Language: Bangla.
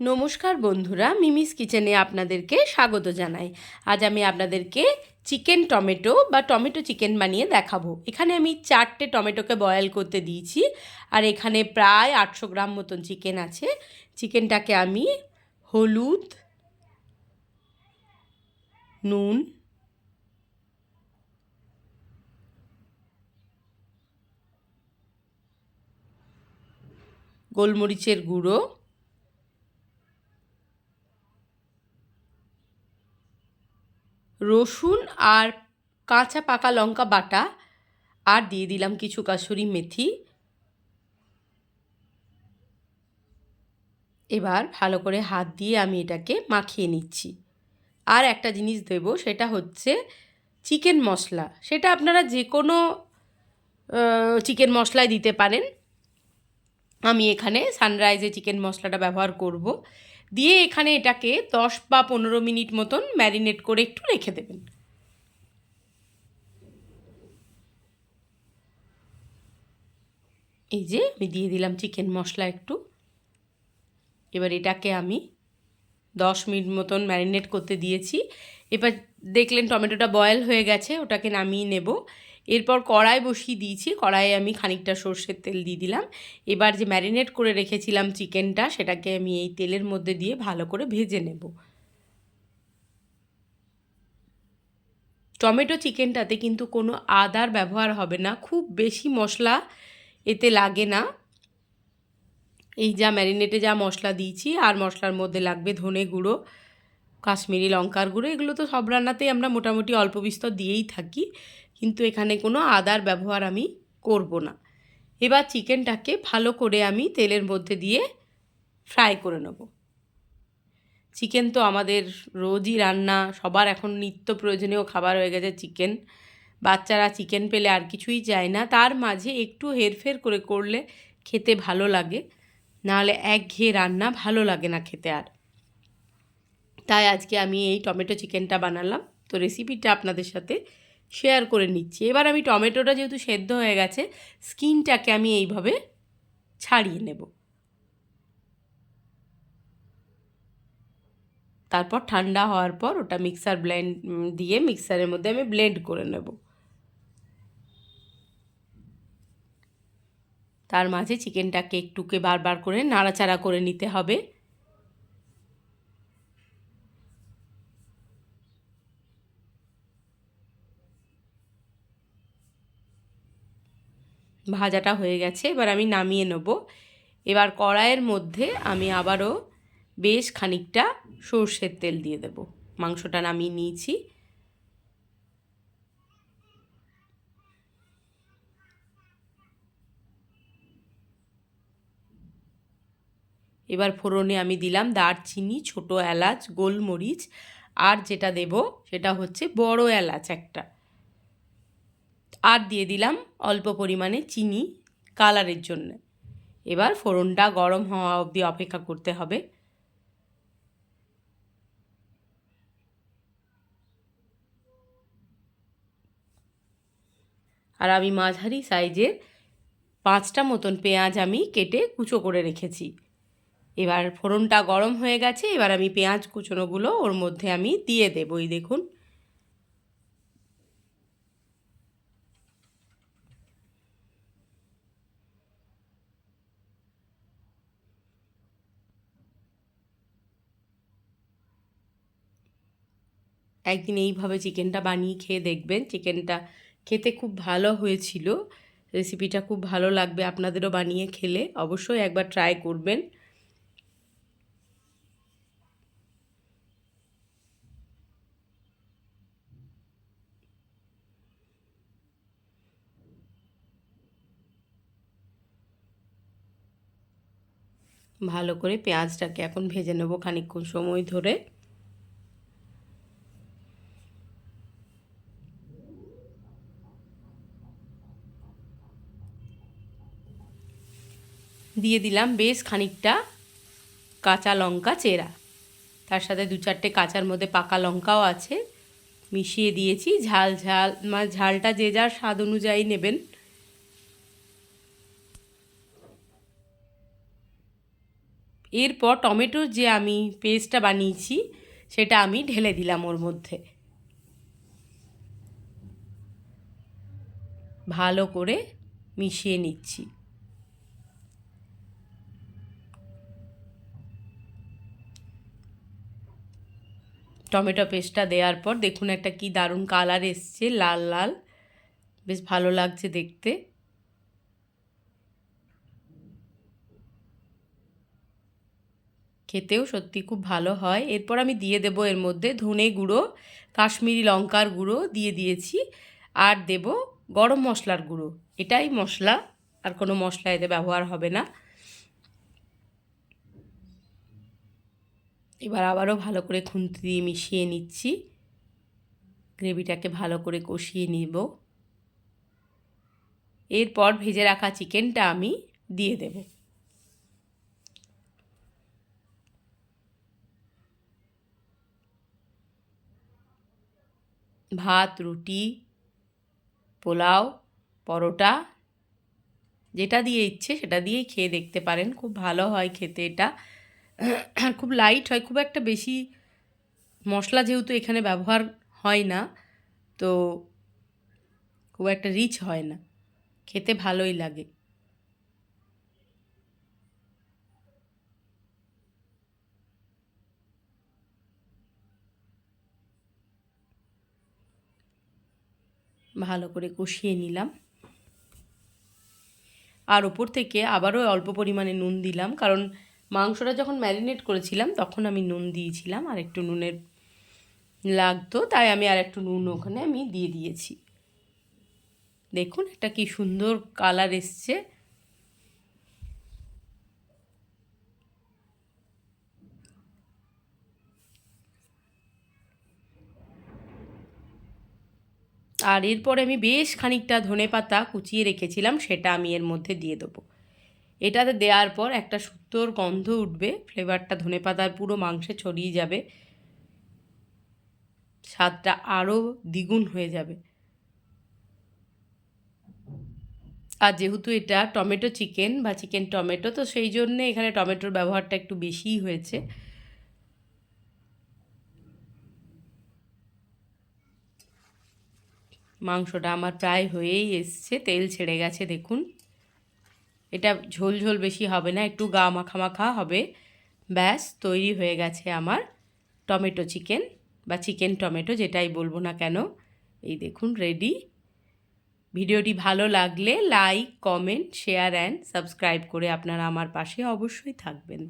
নমস্কার বন্ধুরা, মিমিস কিচেনে আপনাদেরকে স্বাগত জানাই। আজ আমি আপনাদেরকে চিকেন টমেটো বা টমেটো চিকেন বানিয়ে দেখাবো। এখানে আমি চারটে টমেটোকে বয়েল করতে দিয়েছি, আর এখানে প্রায় আটশো গ্রাম মতন চিকেন আছে। চিকেনটাকে আমি হলুদ, নুন, গোলমরিচের গুঁড়ো রসুন আর কাঁচা পাকা লঙ্কা বাটা আর দিয়ে দিলাম কিছু কাসুরি মেথি। এবার ভালো করে হাত দিয়ে আমি এটাকে মাখিয়ে নিচ্ছি। আর একটা জিনিস দেব, সেটা হচ্ছে চিকেন মশলা। সেটা আপনারা যে কোনো চিকেন মশলায় দিতে পারেন। আমি এখানে সানরাইজে চিকেন মশলাটা ব্যবহার করব। দিয়ে এখানে এটাকে দশ বা পনেরো মিনিট মতন ম্যারিনেট করে একটু রেখে দেবেন। এই যে আমি দিয়ে দিলাম চিকেন মশলা একটু। এবার এটাকে আমি দশ মিনিট মতন ম্যারিনেট করতে দিয়েছি। এবার দেখলেন টমেটোটা বয়েল হয়ে গেছে, ওটাকে নামিয়ে নেব। এরপর কড়াই বসিয়ে দিয়েছি। কড়াইয়ে আমি খানিকটা সর্ষের তেল দিয়ে দিলাম। এবার যে ম্যারিনেট করে রেখেছিলাম চিকেনটা, সেটাকে আমি এই তেলের মধ্যে দিয়ে ভালো করে ভেজে নেব। টমেটো চিকেনটাতে কিন্তু কোনো আদার ব্যবহার হবে না। খুব বেশি মশলা এতে লাগে না। এই যা ম্যারিনেটে যা মশলা দিয়েছি, আর মশলার মধ্যে লাগবে ধনে গুঁড়ো, কাশ্মীরি লঙ্কার গুঁড়ো, এগুলো তো সব রান্নাতেই আমরা মোটামুটি অল্প বিস্তর দিয়েই থাকি। কিন্তু এখানে কোনো আদার ব্যবহার আমি করব না। এবার চিকেনটাকে ভালো করে আমি তেলের মধ্যে দিয়ে ফ্রাই করে নেব। চিকেন তো আমাদের রোজই রান্না, সবার এখন নিত্য প্রয়োজনীয় খাবার হয়ে গেছে চিকেন। বাচ্চারা চিকেন পেলে আর কিছুই চায় না, তার মাঝে একটু হেরফের করে করলে খেতে ভালো লাগে, নাহলে একঘেয়ে রান্না ভালো লাগে না খেতে আর। তাই আজকে আমি এই টমেটো চিকেনটা বানালাম। তো রেসিপিটা আপনাদের সাথে শেয়ার করে নিচ্ছি। এবার আমি টমেটোটা যেহেতু সেদ্ধ হয়ে গেছে, স্কিনটাকে আমি এইভাবে ছাড়িয়ে নেব। তারপর ঠান্ডা হওয়ার পর ওটা মিক্সার ব্লেন্ড দিয়ে মিক্সারের মধ্যে আমি ব্লেন্ড করে নেব। তার মাঝে চিকেনটাকে একটুকে বারবার করে নাড়াচাড়া করে নিতে হবে। ভাজাটা হয়ে গেছে, এবার আমি নামিয়ে নেব। এবার কড়াইয়ের মধ্যে আমি আবারও বেশ খানিকটা সর্ষের তেল দিয়ে দেব। মাংসটা নামিয়ে নিয়েছি। এবার ফোড়নে আমি দিলাম দারচিনি, ছোটো এলাচ, গোলমরিচ, আর যেটা দেব সেটা হচ্ছে বড় এলাচ একটা। আর দিয়ে দিলাম অল্প পরিমাণে চিনি কালারের জন্য। এবার ফোড়নটা গরম হওয়া অবধি অপেক্ষা করতে হবে। আর আমি মাঝারি সাইজের পাঁচটা মতন পেঁয়াজ আমি কেটে কুচো করে রেখেছি। এবার ফোড়নটা গরম হয়ে গেছে, এবার আমি পেঁয়াজ কুচোনোগুলো ওর মধ্যে আমি দিয়ে দেবো দেখুন। একদিন এইভাবে চিকেনটা বানিয়ে খেয়ে দেখবেন। চিকেনটা খেতে খুব ভালো হয়েছিল। রেসিপিটা খুব ভালো লাগবে আপনাদেরও বানিয়ে খেলে। অবশ্যই একবার ট্রাই করবেন। ভালো করে পেঁয়াজটাকে এখন ভেজে নেব খানিকক্ষণ সময় ধরে। দিয়ে দিলাম বেশ খানিকটা কাঁচা লঙ্কা চেরা। তার সাথে দু চারটে কাঁচার মধ্যে পাকা লঙ্কাও আছে। মিশিয়ে দিয়েছি, ঝাল ঝাল মানে ঝালটা যে যার স্বাদ অনুযায়ী নেবেন। এরপর টমেটোর যে আমি পেস্টটা বানিয়েছি, সেটা আমি ঢেলে দিলাম ওর মধ্যে। ভালো করে মিশিয়ে নিচ্ছি। টমেটো পেস্টটা দেওয়ার পর দেখুন একটা কি দারুণ কালার এসছে, লাল লাল। বেশ ভালো লাগছে দেখতে। খেতেও সত্যি খুব ভালো হয়। এরপর আমি দিয়ে দেব এর মধ্যে ধনে গুঁড়ো, কাশ্মীরি লঙ্কার গুঁড়ো দিয়ে দিয়েছি আর দেব গরম মশলার গুঁড়ো। এটাই মশলা, আর কোনো মশলা এতে ব্যবহার হবে না। এবার আবারও ভালো করে খুন্তি দিয়ে মিশিয়ে নিচ্ছি। গ্রেভিটাকে ভালো করে কষিয়ে নিব। এরপর ভেজে রাখা চিকেনটা আমি দিয়ে দেব। ভাত, রুটি, পোলাও, পরোটা, যেটা দিয়ে ইচ্ছে সেটা দিয়েই খেয়ে দেখতে পারেন। খুব ভালো হয় খেতে এটা। খুব লাইট হয়, খুব একটা বেশি মশলা যেহেতু এখানে ব্যবহার হয় না, তো খুব একটা রিচ হয় না। খেতে ভালোই লাগে। ভালো করে কষিয়ে নিলাম। আর ওপর থেকে আবারও অল্প পরিমাণে নুন দিলাম, কারণ মাংসটা যখন ম্যারিনেট করেছিলাম, তখন আমি নুন দিয়েছিলাম, আর একটু নুনের লাগতো, তাই আমি আর একটু নুন ওখানে আমি দিয়ে দিয়েছি। দেখুন একটা কি সুন্দর কালার এসছে। আর এরপরে আমি বেশ খানিকটা ধনে পাতা কুচিয়ে রেখেছিলাম, সেটা আমি এর মধ্যে দিয়ে দেবো। এটাতে দেওয়ার পর একটা সুন্দর গন্ধ উঠবে ফ্লেভারটা ধনে পাতার পুরো মাংসে ছড়িয়ে যাবে, স্বাদটা আরও দ্বিগুণ হয়ে যাবে। আর যেহেতু এটা টমেটো চিকেন বা চিকেন টমেটো, তো সেই জন্যে এখানে টমেটোর ব্যবহারটা একটু বেশিই হয়েছে। মাংসটা আমার প্রায় হয়েই এসছে, তেল ছেড়ে গেছে, দেখুন। এটা ঝোল ঝোল বেশি হবে না, একটু গা মাখা মাখা হবে। ব্যাস, তৈরি হয়ে গেছে আমার টমেটো চিকেন বা চিকেন টমেটো, যেটাই বলব না কেন। এই দেখুন রেডি ভিডিওটি ভালো লাগলে like comment share and subscribe করে আপনারা আমার পাশে অবশ্যই থাকবেন।